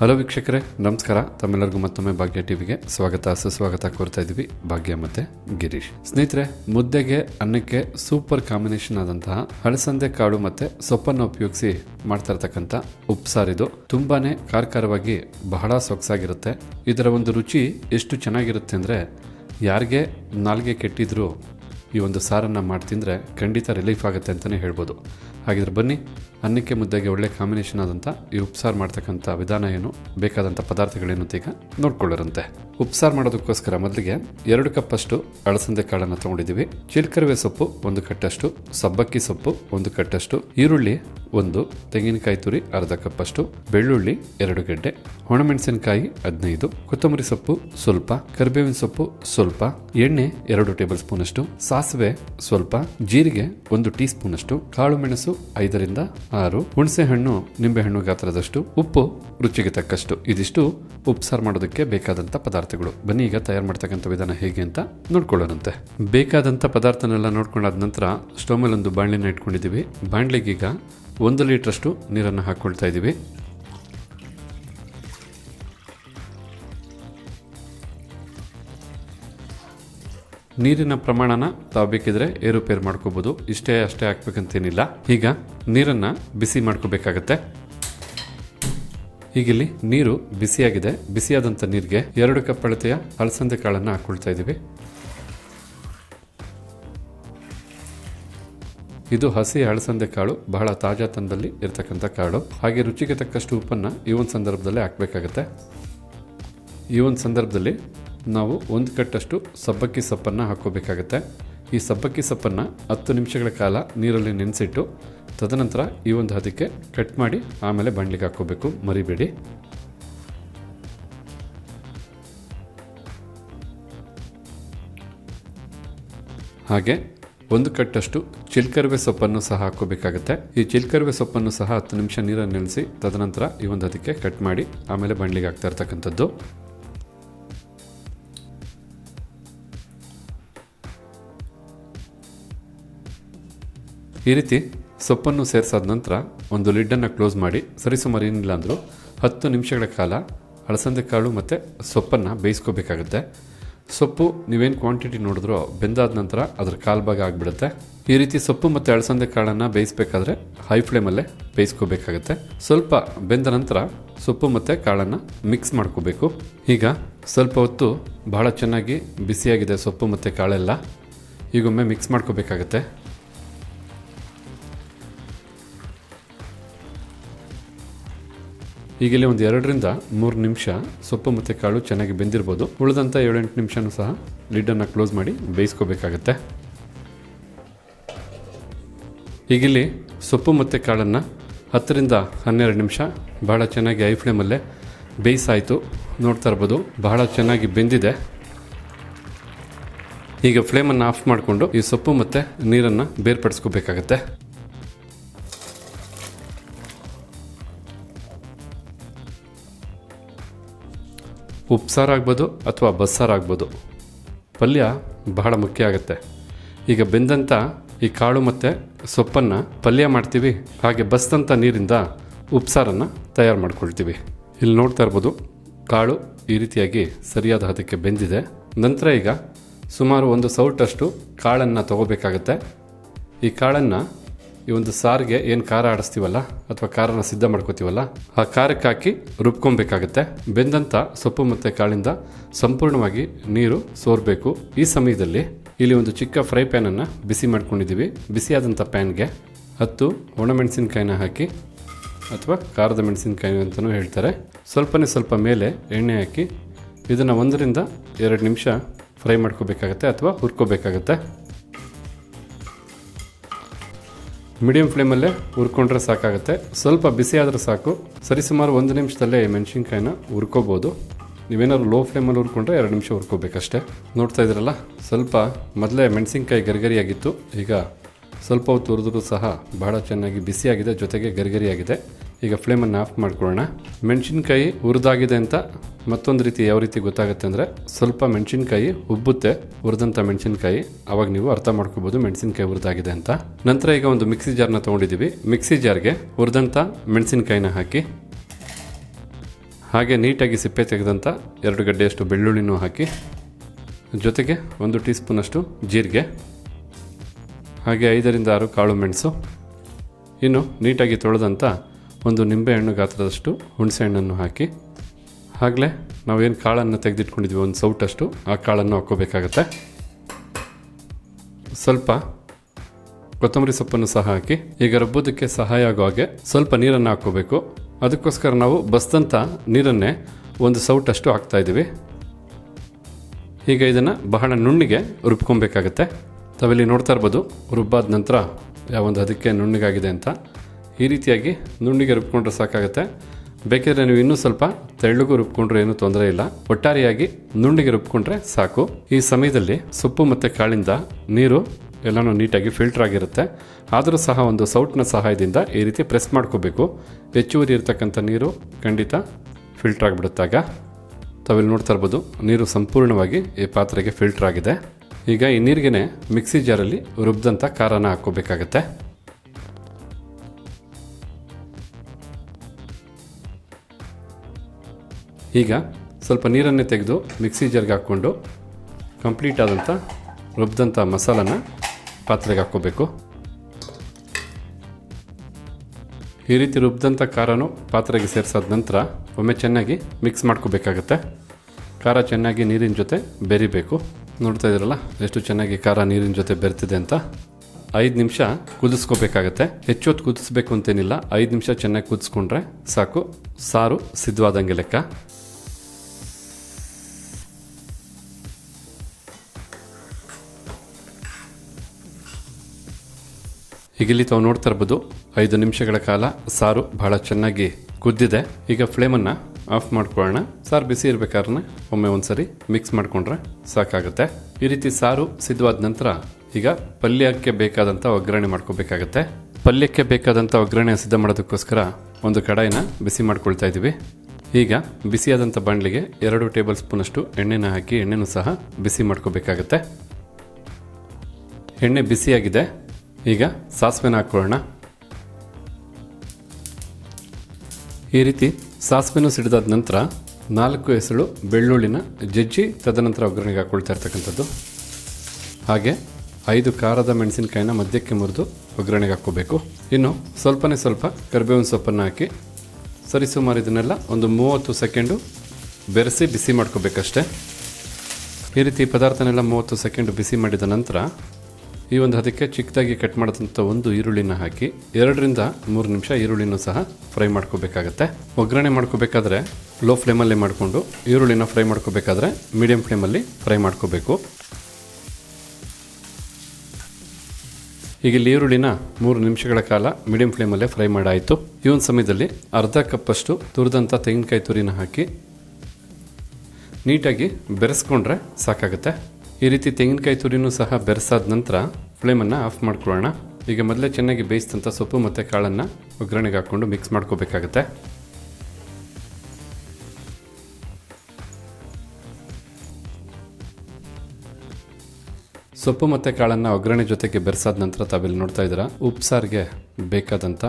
Hello ವೀಕ್ಷಕರೇ, ನಮಸ್ಕಾರ. ತಮ್ಮೆಲ್ಲರಿಗೂ ಮತ್ತೊಮ್ಮೆ ಭಾಗ್ಯ ಟಿವಿಗೆ ಸ್ವಾಗತ, ಸುಸ್ವಾಗತ ಕೋರ್ತಾ ಇದ್ದೀವಿ ಭಾಗ್ಯ ಮತ್ತೆ ಗಿರೀಶ್. ಸ್ನೇಹಿತರೆ, ಮುದ್ದೆಗೆ, ಅನ್ನಕ್ಕೆ ಸೂಪರ್ ಕಾಂಬಿನೇಷನ್ ಆದಂತಹ ಹಳಸಂದೆ ಕಾಳು ಮತ್ತೆ ಸೊಪ್ಪನ್ನು ಉಪಯೋಗಿಸಿ ಮಾಡ್ತಾ ಇರ್ತಕ್ಕಂಥ ಉಪ್ಸಾರಿದು ತುಂಬಾನೇ ಕಾರ್ಕಾರವಾಗಿ ಬಹಳ ಸೊಗಸಾಗಿರುತ್ತೆ. ಇದರ ಒಂದು ರುಚಿ ಎಷ್ಟು ಚೆನ್ನಾಗಿರುತ್ತೆ ಅಂದರೆ, ಯಾರಿಗೆ ನಾಲ್ಗೆ ಕೆಟ್ಟಿದ್ರು ಈ ಒಂದು ಸಾರನ್ನು ಮಾಡಿ ತಿಂದರೆ ಖಂಡಿತ ರಿಲೀಫ್ ಆಗುತ್ತೆ ಅಂತಲೇ ಹೇಳ್ಬೋದು. ಹಾಗಿದ್ರೆ ಬನ್ನಿ, ಅನ್ನಕ್ಕೆ ಮುದ್ದೆಗೆ ಒಳ್ಳೆ ಕಾಂಬಿನೇಷನ್ ಆದಂಥ ಈ ಉಪ್ಸಾರು ಮಾಡ್ತಕ್ಕಂಥ ವಿಧಾನ ಏನು ಬೇಕಾದಂಥ ಪದಾರ್ಥಗಳೇನು ಈಗ ನೋಡ್ಕೊಳ್ಳೋರಂತೆ. ಉಪ್ಸಾರು ಮಾಡೋದಕ್ಕೋಸ್ಕರ ಮೊದಲಿಗೆ ಎರಡು ಕಪ್ಪಷ್ಟು ಅಳಸಂದೆ ಕಾಳನ್ನು ತೊಗೊಂಡಿದ್ದೀವಿ. ಚಿಲ್ಕರವೆ ಸೊಪ್ಪು ಒಂದು ಕಟ್ಟಷ್ಟು, ಸಬ್ಬಕ್ಕಿ ಸೊಪ್ಪು ಒಂದು ಕಟ್ಟಷ್ಟು, ಈರುಳ್ಳಿ ಒಂದು, ತೆಂಗಿನಕಾಯಿ ತುರಿ ಅರ್ಧ ಕಪ್ಪಷ್ಟು, ಬೆಳ್ಳುಳ್ಳಿ ಎರಡು ಗಡ್ಡೆ, ಒಣಮೆಣಸಿನಕಾಯಿ ಹದಿನೈದು, ಕೊತ್ತಂಬರಿ ಸೊಪ್ಪು ಸ್ವಲ್ಪ, ಕರಿಬೇವಿನ ಸೊಪ್ಪು ಸ್ವಲ್ಪ, ಎಣ್ಣೆ ಎರಡು ಟೇಬಲ್ ಸ್ಪೂನ್ ಅಷ್ಟು ಸಾಸಿವೆ ಸ್ವಲ್ಪ, ಜೀರಿಗೆ ಒಂದು ಟೀ ಸ್ಪೂನ್ ಅಷ್ಟು ಕಾಳು ಮೆಣಸು ಐದರಿಂದ ಆರು. ಹುಣಸೆ ಹಣ್ಣು ನಿಂಬೆ ಹಣ್ಣು ಗಾತ್ರದಷ್ಟು, ಉಪ್ಪು ರುಚಿಗೆ ತಕ್ಕಷ್ಟು. ಇದಿಷ್ಟು ಉಪ್ಸಾರು ಮಾಡೋದಕ್ಕೆ ಬೇಕಾದಂತ ಪದಾರ್ಥಗಳು. ಬನ್ನಿ, ಈಗ ತಯಾರು ಮಾಡ್ತಕ್ಕಂಥ ವಿಧಾನ ಹೇಗೆ ಅಂತ ನೋಡ್ಕೊಳ್ಳೋಣಂತೆ. ಬೇಕಾದಂತ ಪದಾರ್ಥನೆಲ್ಲ ನೋಡ್ಕೊಂಡಾದ ನಂತರ ಸ್ಟೋವ್ ಮೇಲೆ ಒಂದು ಬಾಣ್ಲಿನ ಇಟ್ಕೊಂಡಿದ್ದೀವಿ. ಬಾಣ್ಲಿಗೀಗ ಒಂದು ಲೀಟ್ರಷ್ಟು ನೀರನ್ನು ಹಾಕ್ಕೊಳ್ತಾ ಇದ್ದೀವಿ. ನೀರಿನ ಪ್ರಮಾಣನ ತಾವು ಬೇಕಿದ್ರೆ ಏರುಪೇರು ಮಾಡ್ಕೋಬಹುದು ಇಷ್ಟೇ ಅಷ್ಟೇ ಹಾಕ್ಬೇಕಂತೇನಿಲ್ಲ. ಈಗ ನೀರನ್ನ ಬಿಸಿ ಮಾಡ್ಕೋಬೇಕಾಗತ್ತೆ. ಈಗಿಲ್ಲಿ ನೀರು ಬಿಸಿಯಾಗಿದೆ. ಬಿಸಿಯಾದಂಥ ನೀರಿಗೆ ಎರಡು ಕಪ್ ಅಳತೆಯ ಅಲಸಂದೆ ಕಾಳನ್ನು ಹಾಕ್ಕೊಳ್ತಾ ಇದ್ದೀವಿ. ಇದು ಹಸಿ ಅಳಸಂದೆ ಕಾಳು ಬಹಳ ತಾಜಾತನದಲ್ಲಿ ಇರತಕ್ಕಂಥ ಕಾಳು. ಹಾಗೆ ರುಚಿಗೆ ತಕ್ಕಷ್ಟು ಉಪ್ಪನ್ನು ಈ ಒಂದು ಸಂದರ್ಭದಲ್ಲಿ ಹಾಕಬೇಕಾಗತ್ತೆ. ಈ ಒಂದು ಸಂದರ್ಭದಲ್ಲಿ ನಾವು ಒಂದು ಕಟ್ಟಷ್ಟು ಸಬ್ಬಕ್ಕಿ ಸೊಪ್ಪನ್ನು ಹಾಕೋಬೇಕಾಗತ್ತೆ ಈ ಸಬ್ಬಕ್ಕಿ ಸೊಪ್ಪನ್ನು ಹತ್ತು ನಿಮಿಷಗಳ ಕಾಲ ನೀರಲ್ಲಿ ನೆನೆಸಿಟ್ಟು, ತದನಂತರ ಈ ಒಂದು ಹದಕ್ಕೆ ಕಟ್ ಮಾಡಿ ಆಮೇಲೆ ಬಾಣಲಿಗೆ ಹಾಕೋಬೇಕು ಮರಿಬೇಡಿ. ಹಾಗೆ ಒಂದು ಕಟ್ಟಷ್ಟು ಚಿಲ್ಕರ್ವೆ ಸೊಪ್ಪನ್ನು ಸಹ ಹಾಕೋಬೇಕಾಗುತ್ತೆ ಈ ಚಿಲ್ಕರ್ವೆ ಸೊಪ್ಪನ್ನು ಸಹ ಹತ್ತು ನಿಮಿಷ ನೀರನ್ನು ನೆನೆಸಿ, ತದನಂತರ ಈ ಒಂದು ಅದಕ್ಕೆ ಕಟ್ ಮಾಡಿ ಆಮೇಲೆ ಬಾಣಲಿಗೆ ಹಾಕ್ತಾ ಇರ್ತಕ್ಕಂಥದ್ದು. ಈ ರೀತಿ ಸೊಪ್ಪನ್ನು ಸೇರಿಸಾದ ನಂತರ ಒಂದು ಲಿಡ್ಡನ್ನು ಕ್ಲೋಸ್ ಮಾಡಿ ಸರಿಸುಮಾರು ಏನಿಲ್ಲ ಅಂದರೂ ಹತ್ತು ನಿಮಿಷಗಳ ಕಾಲ ಅಳಸಂದೆ ಕಾಳು ಮತ್ತು ಸೊಪ್ಪನ್ನು ಬೇಯಿಸ್ಕೋಬೇಕಾಗುತ್ತೆ. ಸೊಪ್ಪು ನೀವೇನು ಕ್ವಾಂಟಿಟಿ ನೋಡಿದ್ರೋ ಬೆಂದಾದ ನಂತರ ಅದರ ಕಾಲು ಭಾಗ ಆಗಿಬಿಡುತ್ತೆ. ಈ ರೀತಿ ಸೊಪ್ಪು ಮತ್ತು ಅಳಸಂದೆ ಕಾಳನ್ನು ಬೇಯಿಸಬೇಕಾದ್ರೆ ಹೈ ಫ್ಲೇಮಲ್ಲೇ ಬೇಯಿಸ್ಕೋಬೇಕಾಗುತ್ತೆ. ಸ್ವಲ್ಪ ಬೆಂದ ನಂತರ ಸೊಪ್ಪು ಮತ್ತು ಕಾಳನ್ನು ಮಿಕ್ಸ್ ಮಾಡ್ಕೋಬೇಕು. ಈಗ ಸ್ವಲ್ಪ ಹೊತ್ತು ಬಹಳ ಚೆನ್ನಾಗಿ ಬಿಸಿಯಾಗಿದೆ ಸೊಪ್ಪು ಮತ್ತು ಕಾಳೆಲ್ಲ ಈಗೊಮ್ಮೆ ಮಿಕ್ಸ್ ಮಾಡ್ಕೋಬೇಕಾಗತ್ತೆ. ಈಗಿಲ್ಲಿ ಒಂದು ಎರಡರಿಂದ ಮೂರು ನಿಮಿಷ ಸೊಪ್ಪು ಮತ್ತು ಕಾಳು ಚೆನ್ನಾಗಿ ಬೆಂದಿರ್ಬೋದು. ಉಳಿದಂಥ ಏಳೆಂಟು ನಿಮಿಷನೂ ಸಹ ಲಿಡ್ಡನ್ನು ಕ್ಲೋಸ್ ಮಾಡಿ ಬೇಯಿಸ್ಕೋಬೇಕಾಗತ್ತೆ. ಈಗಿಲ್ಲಿ ಸೊಪ್ಪು ಮತ್ತು ಕಾಳನ್ನು ಹತ್ತರಿಂದ ಹನ್ನೆರಡು ನಿಮಿಷ ಬಹಳ ಚೆನ್ನಾಗಿ ಐ ಫ್ಲೇಮಲ್ಲೇ ಬೇಯಿಸಾಯಿತು. ನೋಡ್ತಾ ಇರ್ಬೋದು, ಬಹಳ ಚೆನ್ನಾಗಿ ಬೆಂದಿದೆ. ಈಗ ಫ್ಲೇಮನ್ನು ಆಫ್ ಮಾಡಿಕೊಂಡು ಈ ಸೊಪ್ಪು ಮತ್ತು ನೀರನ್ನು ಬೇರ್ಪಡಿಸ್ಕೋಬೇಕಾಗತ್ತೆ. ಉಪ್ಸಾರು ಆಗ್ಬೋದು ಅಥವಾ ಬಸ್ಸಾರು ಆಗ್ಬೋದು ಪಲ್ಯ ಬಹಳ ಮುಖ್ಯ ಆಗುತ್ತೆ. ಈಗ ಬೆಂದಂಥ ಈ ಕಾಳು ಮತ್ತು ಸೊಪ್ಪನ್ನು ಪಲ್ಯ ಮಾಡ್ತೀವಿ. ಹಾಗೆ ಬಸ್ದಂಥ ನೀರಿಂದ ಉಪ್ಸಾರನ್ನು ತಯಾರು ಮಾಡ್ಕೊಳ್ತೀವಿ. ಇಲ್ಲಿ ನೋಡ್ತಾ ಇರ್ಬೋದು, ಕಾಳು ಈ ರೀತಿಯಾಗಿ ಸರಿಯಾದ ಹದಕ್ಕೆ ಬೆಂದಿದೆ. ನಂತರ ಈಗ ಸುಮಾರು ಒಂದು ಸೌಟಷ್ಟು ಕಾಳನ್ನು ತಗೋಬೇಕಾಗತ್ತೆ. ಈ ಕಾಳನ್ನು ಈ ಒಂದು ಸಾರಿಗೆ ಏನು ಖಾರ ಆಡಿಸ್ತೀವಲ್ಲ ಅಥವಾ ಖಾರನ ಸಿದ್ಧ ಮಾಡ್ಕೋತೀವಲ್ಲ, ಆ ಖಾರಕ್ಕೆ ಹಾಕಿ ರುಬ್ಕೊಬೇಕಾಗುತ್ತೆ. ಬೆಂದಂಥ ಸೊಪ್ಪು ಮತ್ತು ಕಾಳಿಂದ ಸಂಪೂರ್ಣವಾಗಿ ನೀರು ಸೋರಬೇಕು. ಈ ಸಮಯದಲ್ಲಿ ಇಲ್ಲಿ ಒಂದು ಚಿಕ್ಕ ಫ್ರೈ ಪ್ಯಾನನ್ನು ಬಿಸಿ ಮಾಡ್ಕೊಂಡಿದ್ದೀವಿ. ಬಿಸಿಯಾದಂಥ ಪ್ಯಾನ್ಗೆ ಹತ್ತು ಒಣಮೆಣಸಿನ್ಕಾಯಿನ ಹಾಕಿ ಅಥವಾ ಖಾರದ ಮೆಣಸಿನ್ಕಾಯಿ ಅಂತಲೂ ಹೇಳ್ತಾರೆ. ಸ್ವಲ್ಪನೇ ಸ್ವಲ್ಪ ಮೇಲೆ ಎಣ್ಣೆ ಹಾಕಿ ಇದನ್ನು ಒಂದರಿಂದ ಎರಡು ನಿಮಿಷ ಫ್ರೈ ಮಾಡ್ಕೋಬೇಕಾಗತ್ತೆ ಅಥವಾ ಹುರ್ಕೋಬೇಕಾಗತ್ತೆ. ಮೀಡಿಯಂ ಫ್ಲೇಮಲ್ಲೇ ಹುರ್ಕೊಂಡ್ರೆ ಸಾಕಾಗುತ್ತೆ. ಸ್ವಲ್ಪ ಬಿಸಿ ಆದರೆ ಸಾಕು. ಸರಿಸುಮಾರು ಒಂದು ನಿಮಿಷದಲ್ಲೇ ಮೆಣಸಿನ್ಕಾಯಿನ ಹುರ್ಕೋಬೋದು. ನೀವೇನಾದ್ರು ಲೋ ಫ್ಲೇಮಲ್ಲಿ ಹುರ್ಕೊಂಡ್ರೆ ಎರಡು ನಿಮಿಷ ಹುರ್ಕೋಬೇಕಷ್ಟೇ. ನೋಡ್ತಾ ಇದ್ರಲ್ಲ ಸ್ವಲ್ಪ ಮೊದಲೇ ಮೆಣಸಿನ್ಕಾಯಿ ಗರಿಗರಿಯಾಗಿತ್ತು. ಈಗ ಸ್ವಲ್ಪ ಹೊತ್ತು ಹುರಿದ್ರೂ ಸಹ ಬಹಳ ಚೆನ್ನಾಗಿ ಬಿಸಿಯಾಗಿದೆ, ಜೊತೆಗೆ ಗರಿಗರಿಯಾಗಿದೆ. ಈಗ ಫ್ಲೇಮನ್ನು ಆಫ್ ಮಾಡ್ಕೊಳ್ಳೋಣ. ಮೆಣಸಿನ್ಕಾಯಿ ಹುರಿದಾಗಿದೆ ಅಂತ ಮತ್ತೊಂದು ರೀತಿ ಯಾವ ರೀತಿ ಗೊತ್ತಾಗುತ್ತೆ ಅಂದರೆ ಸ್ವಲ್ಪ ಮೆಣಸಿನ್ಕಾಯಿ ಉಬ್ಬುತ್ತೆ ಹುರಿದಂಥ ಮೆಣಸಿನ್ಕಾಯಿ. ಅವಾಗ ನೀವು ಅರ್ಥ ಮಾಡ್ಕೋಬೋದು ಮೆಣಸಿನ್ಕಾಯಿ ಹುರಿದಾಗಿದೆ ಅಂತ. ನಂತರ ಈಗ ಒಂದು ಮಿಕ್ಸಿ ಜಾರ್ನ ತೊಗೊಂಡಿದ್ದೀವಿ ಮಿಕ್ಸಿ ಜಾರ್ಗೆ ಹುರಿದಂಥ ಮೆಣಸಿನ್ಕಾಯಿನ ಹಾಕಿ, ಹಾಗೆ ನೀಟಾಗಿ ಸಿಪ್ಪೆ ತೆಗೆದಂಥ ಎರಡು ಗಡ್ಡೆಯಷ್ಟು ಬೆಳ್ಳುಳ್ಳಿನೂ ಹಾಕಿ, ಜೊತೆಗೆ ಒಂದು ಟೀ ಸ್ಪೂನಷ್ಟು ಜೀರಿಗೆ, ಹಾಗೆ ಐದರಿಂದ ಆರು ಕಾಳು ಮೆಣಸು. ಇನ್ನು ನೀಟಾಗಿ ತೊಳೆದಂಥ ಒಂದು ನಿಂಬೆಹಣ್ಣು ಗಾತ್ರದಷ್ಟು ಹುಣಸೆಹಣ್ಣನ್ನು ಹಾಕಿ ಆಗಲೇ ನಾವೇನು ಕಾಳನ್ನು ತೆಗೆದಿಟ್ಕೊಂಡಿದ್ವಿ, ಒಂದು ಸೌಟಷ್ಟು, ಆ ಕಾಳನ್ನು ಹಾಕ್ಕೋಬೇಕಾಗತ್ತೆ ಸ್ವಲ್ಪ ಕೊತ್ತಂಬರಿ ಸೊಪ್ಪನ್ನು ಸಹ ಹಾಕಿ, ಈಗ ರುಬ್ಬೋದಕ್ಕೆ ಸಹಾಯ ಆಗೋ ಹಾಗೆ ಸ್ವಲ್ಪ ನೀರನ್ನು ಹಾಕ್ಕೋಬೇಕು. ಅದಕ್ಕೋಸ್ಕರ ನಾವು ಬಸ್ದಂಥ ನೀರನ್ನೇ ಒಂದು ಸೌಟಷ್ಟು ಹಾಕ್ತಾ ಇದ್ದೀವಿ. ಈಗ ಇದನ್ನು ಬಹಳ ನುಣ್ಣಿಗೆ ರುಬ್ಕೊಬೇಕಾಗತ್ತೆ. ತಾವಿಲ್ಲಿ ನೋಡ್ತಾ ಇರ್ಬೋದು, ರುಬ್ಬಾದ ನಂತರ ಯಾವೊಂದು ಅದಕ್ಕೆ ನುಣ್ಣಗಾಗಿದೆ ಅಂತ. ಈ ರೀತಿಯಾಗಿ ನುಣ್ಣಿಗೆ ರುಬ್ಕೊಂಡ್ರೆ ಸಾಕಾಗುತ್ತೆ. ಬೇಕಿದ್ರೆ ನೀವು ಇನ್ನೂ ಸ್ವಲ್ಪ ತೆಳ್ಳಗೂ ರುಬ್ಕೊಂಡ್ರೆ ಏನೂ ತೊಂದರೆ ಇಲ್ಲ. ಒಟ್ಟಾರೆಯಾಗಿ ನುಣ್ಣಿಗೆ ರುಬ್ಕೊಂಡ್ರೆ ಸಾಕು. ಈ ಸಮಯದಲ್ಲಿ ಸೊಪ್ಪು ಮತ್ತು ಕಾಳಿಂದ ನೀರು ಎಲ್ಲನೂ ನೀಟಾಗಿ ಫಿಲ್ಟರ್ ಆಗಿರುತ್ತೆ. ಆದರೂ ಸಹ ಒಂದು ಸೌಟ್ನ ಸಹಾಯದಿಂದ ಈ ರೀತಿ ಪ್ರೆಸ್ ಮಾಡ್ಕೋಬೇಕು. ಹೆಚ್ಚುವರಿ ಇರತಕ್ಕಂಥ ನೀರು ಖಂಡಿತ ಫಿಲ್ಟರ್ ಆಗಿಬಿಡುತ್ತಾಗ ತಾವಿಲ್ಲಿ ನೋಡ್ತಾ ಇರ್ಬೋದು, ನೀರು ಸಂಪೂರ್ಣವಾಗಿ ಈ ಪಾತ್ರೆಗೆ ಫಿಲ್ಟರ್ ಆಗಿದೆ. ಈಗ ಈ ನೀರಿಗೆ ಮಿಕ್ಸಿ ಜಾರಲ್ಲಿ ರುಬ್ದಂಥ ಖಾರನ ಹಾಕ್ಕೋಬೇಕಾಗತ್ತೆ. ಈಗ ಸ್ವಲ್ಪ ನೀರನ್ನೇ ತೆಗೆದು ಮಿಕ್ಸಿ ಜರ್ಗೆ ಹಾಕ್ಕೊಂಡು ಕಂಪ್ಲೀಟ್ ಆದಂಥ ರುಬ್ದಂಥ ಮಸಾಲನ ಪಾತ್ರೆಗೆ ಹಾಕ್ಕೋಬೇಕು. ಈ ರೀತಿ ರುಬ್ದಂಥ ಖಾರನೂ ಪಾತ್ರೆಗೆ ಸೇರಿಸಾದ ನಂತರ ಒಮ್ಮೆ ಚೆನ್ನಾಗಿ ಮಿಕ್ಸ್ ಮಾಡ್ಕೋಬೇಕಾಗತ್ತೆ. ಖಾರ ಚೆನ್ನಾಗಿ ನೀರಿನ ಜೊತೆ ಬೆರಿಬೇಕು. ನೋಡ್ತಾ ಇದ್ದೀರಲ್ಲ, ಎಷ್ಟು ಚೆನ್ನಾಗಿ ಖಾರ ನೀರಿನ ಜೊತೆ ಬೆರ್ತಿದೆ ಅಂತ. ಐದು ನಿಮಿಷ ಕುದಿಸ್ಕೋಬೇಕಾಗತ್ತೆ. ಹೆಚ್ಚು ಹೊತ್ತು ಕುದಿಸ್ಬೇಕು ಅಂತೇನಿಲ್ಲ, ಐದು ನಿಮಿಷ ಚೆನ್ನಾಗಿ ಕುದಿಸ್ಕೊಂಡ್ರೆ ಸಾಕು. ಸಾರು ಸಿದ್ಧವಾದಂಗೆ ಲೆಕ್ಕ. ಇಲ್ಲಿ ತಾವು ನೋಡ್ತಾ ಇರ್ಬೋದು, ಐದು ನಿಮಿಷಗಳ ಕಾಲ ಸಾರು ಬಹಳ ಚೆನ್ನಾಗಿ ಕುದ್ದಿದೆ. ಈಗ ಫ್ಲೇಮನ್ನು ಆಫ್ ಮಾಡ್ಕೊಳ್ಳೋಣ. ಸಾರು ಬಿಸಿ ಇರ್ಬೇಕಾದ್ರೆ ಒಮ್ಮೆ ಒಂದ್ಸರಿ ಮಿಕ್ಸ್ ಮಾಡಿಕೊಂಡ್ರೆ ಸಾಕಾಗುತ್ತೆ. ಈ ರೀತಿ ಸಾರು ಸಿದ್ಧವಾದ ನಂತರ ಈಗ ಪಲ್ಯಕ್ಕೆ ಬೇಕಾದಂಥ ಒಗ್ಗರಣೆ ಮಾಡ್ಕೋಬೇಕಾಗತ್ತೆ. ಪಲ್ಯಕ್ಕೆ ಬೇಕಾದಂಥ ಒಗ್ಗರಣೆ ಸಿದ್ಧ ಮಾಡೋದಕ್ಕೋಸ್ಕರ ಒಂದು ಕಡಾಯಿನ ಬಿಸಿ ಮಾಡ್ಕೊಳ್ತಾ ಇದ್ದೀವಿ. ಈಗ ಬಿಸಿಯಾದಂಥ ಬಾಣಲಿಗೆ ಎರಡು ಟೇಬಲ್ ಸ್ಪೂನಷ್ಟು ಎಣ್ಣೆನ ಹಾಕಿ, ಎಣ್ಣೆನೂ ಸಹ ಬಿಸಿ ಮಾಡ್ಕೋಬೇಕಾಗತ್ತೆ. ಎಣ್ಣೆ ಬಿಸಿಯಾಗಿದೆ. ಈಗ ಸಾಸಿವೆನ ಹಾಕ್ಕೊಳ್ಳೋಣ ಈ ರೀತಿ ಸಾಸಿವೆನೂ ಸಿಡಿದಾದ ನಂತರ ನಾಲ್ಕು ಹೆಸಳು ಬೆಳ್ಳುಳ್ಳಿನ ಜಜ್ಜಿ ತದನಂತರ ಒಗ್ಗರಣೆಗೆ ಹಾಕ್ಕೊಳ್ತಾ ಇರ್ತಕ್ಕಂಥದ್ದು. ಹಾಗೆ ಐದು ಖಾರದ ಮೆಣಸಿನಕಾಯಿನ ಮಧ್ಯಕ್ಕೆ ಮುರಿದು ಒಗ್ಗರಣೆಗೆ ಹಾಕ್ಕೋಬೇಕು. ಇನ್ನು ಸ್ವಲ್ಪನೇ ಸ್ವಲ್ಪ ಕರಿಬೇವಿನ ಸೊಪ್ಪನ್ನು ಹಾಕಿ ಸರಿಸುಮಾರು ಇದನ್ನೆಲ್ಲ ಒಂದು ಮೂವತ್ತು ಸೆಕೆಂಡು ಬೆರೆಸಿ ಬಿಸಿ ಮಾಡ್ಕೋಬೇಕಷ್ಟೆ. ಈ ರೀತಿ ಪದಾರ್ಥನೆಲ್ಲ ಮೂವತ್ತು ಸೆಕೆಂಡು ಬಿಸಿ ಮಾಡಿದ ನಂತರ ಈ ಒಂದು ಅದಕ್ಕೆ ಚಿಕ್ಕದಾಗಿ ಕಟ್ ಮಾಡಿದಂಥ ಒಂದು ಈರುಳ್ಳಿನ ಹಾಕಿ ಎರಡರಿಂದ ಮೂರು ನಿಮಿಷ ಈರುಳ್ಳಿನೂ ಸಹ ಫ್ರೈ ಮಾಡ್ಕೋಬೇಕಾಗತ್ತೆ. ಒಗ್ಗರಣೆ ಮಾಡ್ಕೋಬೇಕಾದ್ರೆ ಲೋ ಫ್ಲೇಮಲ್ಲಿ ಮಾಡಿಕೊಂಡು ಈರುಳ್ಳಿನ ಫ್ರೈ ಮಾಡ್ಕೋಬೇಕಾದ್ರೆ ಮೀಡಿಯಂ ಫ್ಲೇಮಲ್ಲಿ ಫ್ರೈ ಮಾಡ್ಕೋಬೇಕು. ಈಗ ಇಲ್ಲಿ ಈರುಳ್ಳಿನ ಮೂರು ನಿಮಿಷಗಳ ಕಾಲ ಮೀಡಿಯಂ ಫ್ಲೇಮಲ್ಲೇ ಫ್ರೈ ಮಾಡಾಯಿತು. ಈ ಒಂದು ಸಮಯದಲ್ಲಿ ಅರ್ಧ ಕಪ್ಪಷ್ಟು ತುರಿದಂಥ ತೆಂಗಿನಕಾಯಿ ತುರಿನ ಹಾಕಿ ನೀಟಾಗಿ ಬೆರೆಸ್ಕೊಂಡ್ರೆ ಸಾಕಾಗುತ್ತೆ. ಈ ರೀತಿ ತೆಂಗಿನಕಾಯಿ ತುರಿನೂ ಸಹ ಬೆರೆಸಾದ ನಂತರ ಫ್ಲೇಮನ್ನು ಆಫ್ ಮಾಡ್ಕೊಳ್ಳೋಣ. ಈಗ ಮೊದಲೇ ಚೆನ್ನಾಗಿ ಬೇಯಿಸಿದಂಥ ಸೊಪ್ಪು ಮತ್ತು ಕಾಳನ್ನು ಒಗ್ಗರಣೆಗೆ ಹಾಕ್ಕೊಂಡು ಮಿಕ್ಸ್ ಮಾಡ್ಕೋಬೇಕಾಗುತ್ತೆ. ಸೊಪ್ಪು ಮತ್ತು ಕಾಳನ್ನು ಒಗ್ಗರಣೆ ಜೊತೆಗೆ ಬೆರೆಸಾದ ನಂತರ ತಾವಿಲ್ಲಿ ನೋಡ್ತಾ ಇದ್ದೀರಾ, ಉಪ್ಸಾರಿಗೆ ಬೇಕಾದಂಥ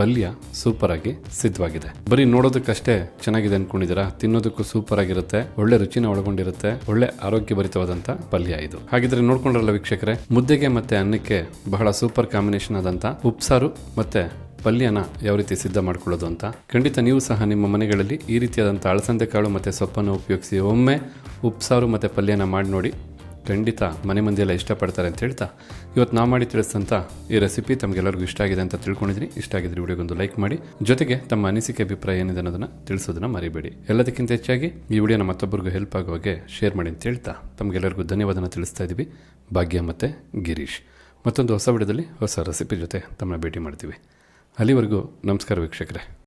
ಪಲ್ಯ ಸೂಪರ್ ಆಗಿ ಸಿದ್ಧವಾಗಿದೆ. ಬರೀ ನೋಡೋದಕ್ಕಷ್ಟೇ ಚೆನ್ನಾಗಿದೆ ಅನ್ಕೊಂಡಿದ್ದೀರಾ? ತಿನ್ನೋದಕ್ಕೂ ಸೂಪರ್ ಆಗಿರುತ್ತೆ ಒಳ್ಳೆ ರುಚಿನ ಒಳಗೊಂಡಿರುತ್ತೆ, ಒಳ್ಳೆ ಆರೋಗ್ಯ ಭರಿತವಾದಂತ ಪಲ್ಯ ಇದು. ಹಾಗಿದ್ರೆ ನೋಡ್ಕೊಂಡ್ರಲ್ಲ ವೀಕ್ಷಕರೇ, ಮುದ್ದೆಗೆ ಮತ್ತೆ ಅನ್ನಕ್ಕೆ ಬಹಳ ಸೂಪರ್ ಕಾಂಬಿನೇಷನ್ ಆದಂತ ಉಪ್ಸಾರು ಮತ್ತೆ ಪಲ್ಯನ ಯಾವ ರೀತಿ ಸಿದ್ಧ ಮಾಡ್ಕೊಳ್ಳೋದು ಅಂತ ಖಂಡಿತ ನೀವು ಸಹ ನಿಮ್ಮ ಮನೆಗಳಲ್ಲಿ ಈ ರೀತಿಯಾದಂಥ ಅಳಸಂದೆ ಕಾಳು ಮತ್ತು ಸೊಪ್ಪನ್ನು ಉಪಯೋಗಿಸಿ ಒಮ್ಮೆ ಉಪ್ಸಾರು ಮತ್ತು ಪಲ್ಯನ ಮಾಡಿ ನೋಡಿ ಖಂಡಿತ ಮನೆ ಮಂದಿ ಎಲ್ಲ ಇಷ್ಟಪಡ್ತಾರೆ ಅಂತ ಹೇಳ್ತಾ, ಇವತ್ತು ನಾ ಮಾಡಿ ತಿಳಿಸಿದಂಥ ಈ ರೆಸಿಪಿ ತಮಗೆಲ್ಲರಿಗೂ ಇಷ್ಟ ಆಗಿದೆ ಅಂತ ತಿಳ್ಕೊಂಡಿದ್ದೀನಿ ಇಷ್ಟ ಆಗಿದ್ರೆ ವಿಡಿಯೋಗೊಂದು ಲೈಕ್ ಮಾಡಿ. ಜೊತೆಗೆ ತಮ್ಮ ಅನಿಸಿಕೆ, ಅಭಿಪ್ರಾಯ ಏನಿದೆ ಅನ್ನೋದನ್ನು ತಿಳಿಸೋದನ್ನ ಮರಿಬೇಡಿ. ಎಲ್ಲದಕ್ಕಿಂತ ಹೆಚ್ಚಾಗಿ ಈ ವಿಡಿಯೋನ ಮತ್ತೊಬ್ಬರಿಗೂ ಹೆಲ್ಪ್ ಆಗೋ ಹಾಗೆ ಶೇರ್ ಮಾಡಿ ಅಂತ ಹೇಳ್ತಾ, ತಮಗೆಲ್ಲರಿಗೂ ಧನ್ಯವಾದನ ತಿಳಿಸ್ತಾ ಇದ್ದೀವಿ ಭಾಗ್ಯ ಮತ್ತು ಗಿರೀಶ್. ಮತ್ತೊಂದು ಹೊಸ ವಿಡಿಯೋದಲ್ಲಿ ಹೊಸ ರೆಸಿಪಿ ಜೊತೆ ತಮ್ಮನ್ನ ಭೇಟಿ ಮಾಡ್ತೀವಿ. ಅಲ್ಲಿವರೆಗೂ ನಮಸ್ಕಾರ ವೀಕ್ಷಕರೇ.